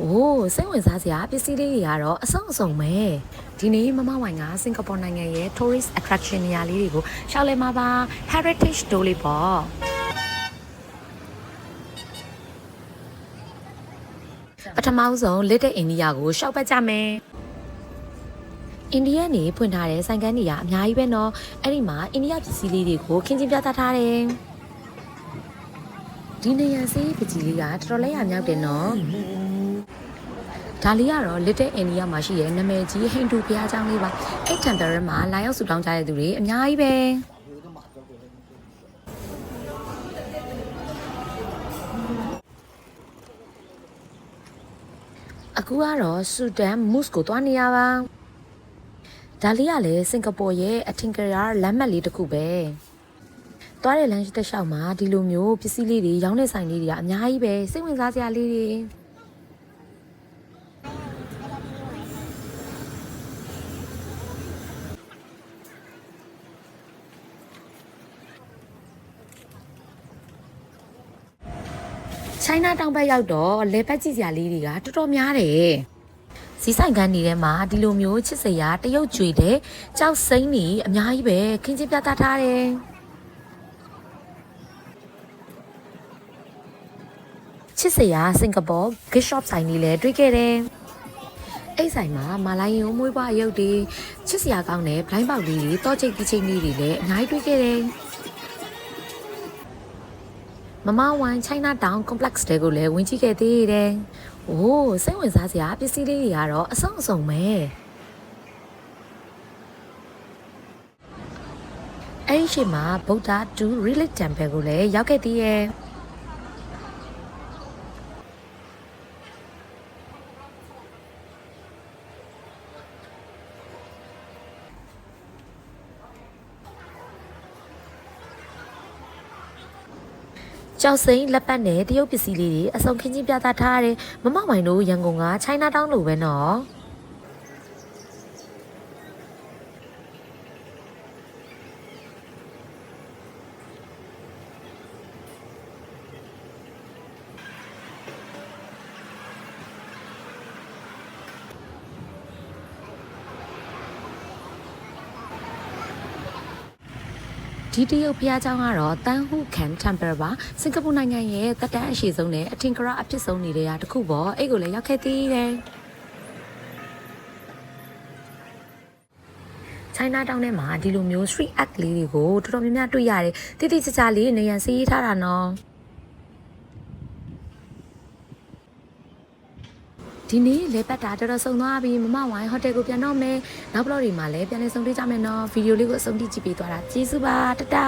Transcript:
အိုးစိတ်ဝင်စားစရာပစ္စည်းလေးတွေကတော့အဆုံးအစုံပဲဒီနေ့မမဝိုင်ကစင်ကာပူနိုင်ငံရဲ့ tourist attraction နေရာလေးတွေကိုရှောက်လဲမှာပါ heritage tour လေးပေါ့ပထမဆုံး little india ကိုရှောက်ပတ်ကြမယ်အိန္ဒိယနေဖွင့်ထားတဲ့ဆိုင်ကန်းနေရအများကြီးပဲเนาะအဲ့ဒီမှာအိန္ဒိယပစ္စည်းလေးတွေကိုခင်းချင်းပြသထားတယ်ဒီနေရာစေးပကြီးလေးကတော်တော်လေးရမြောက်တယ်เนาะ ဒါလေးကတော့ Little India မှာရှိတဲ့နာမည်ကြီးဟိန္ဒူဘုရားကျောင်းလေးပါအဲ့ temple မှာလာရောက်ဆုတောင်းကြတဲ့သူတွေအများကြီးပဲအခုကတော့ Sudan Mosque ကိုသွားနေရပါဒါလေးကလည်းစင်ကာပူရဲ့အထင်ကရလမ်းမတ်လေးတစ်ခုပဲသွားတဲ့လမ်းတစ်လျှောက်မှာဒီလိုမျိုးပစ္စည်းလေးတွေရောင်းတဲ့ဆိုင်လေးတွေကအများကြီးပဲစိတ်ဝင်စားစရာလေးတွေ ချိုင်းနာတောင်ဘက်ရောက်တော့လေပတ်ကြည့်စရာလေးတွေကတော်တော်များတယ်။စီးဆိုင်ကန်းနေထဲမှာဒီလိုမျိုးချစ်စရာတရုတ်ကြွေတဲ့ကြောက်စိမ့်နေအများကြီးပဲခင်းချင်းပြသထားတယ်။ချစ်စရာစင်ကာပူ gift shop ဆိုင်လေးလည်းတွေ့ခဲ့တယ်။အဲ့ဆိုင်မှာမာလိုင်းရုံမွေးပွားရုပ်တွေချစ်စရာကောင်းတဲ့ဘလိုင်းပေါက်လေးတွေတောချိတ်တိချိတ်လေးတွေလည်းအများကြီးတွေ့ခဲ့တယ်။ မမဝိုင် China Town Complex တွေကိုလည်းဝင်ကြည့်ခဲ့သေးတယ်။အိုးစိတ်ဝင်စားစရာပစ္စည်းလေးတွေကတော့အဆုံးအစုံပဲ။အဲ့ဒီရှိမှာဗုဒ္ဓ to Relic Temple ကိုလည်းရောက်ခဲ့သေးရဲ့။ ကြောက်စိမ့်လက်ပတ်နဲ့တရုတ်ပစ္စည်းလေးတွေအစုံခင်းချင်းပြသထားရတယ်။မမဝိုင်တို့ရန်ကုန်က China Town လိုပဲနော်။ ဒီတရုတ်ဘုရားကျောင်းကတော့တန်ဟုခန် temple ပါစင်ကာပူနိုင်ငံရဲ့တက်တန်းအရှိဆုံးနဲ့အထင်ကရအဖြစ်ဆုံးနေတဲ့ရာတစ်ခုပေါ့အဲ့ကိုလည်းရောက်ခဲ့သေးတယ်ချိုင်းနာတောင်ထဲမှာဒီလိုမျိုး street art လေးတွေကိုတော်တော်များများတွေ့ရတယ်တိတိကျကျလေးနေရန်စီးထားတာနော် ဒီနေ့လေပတ်တာတော်တော်ဆုံသွားပြီမမဝိုင်းဟိုတယ်ကိုပြန်တော့မယ်နောက်ဘလော့တွေမှာလည်းပြန်လည်ဆုံတွေ့ကြမယ်နော်ဗီဒီယိုလေးကိုအဆုံးထိကြည့်ပေးသွားတာကျေးဇူးပါတတာ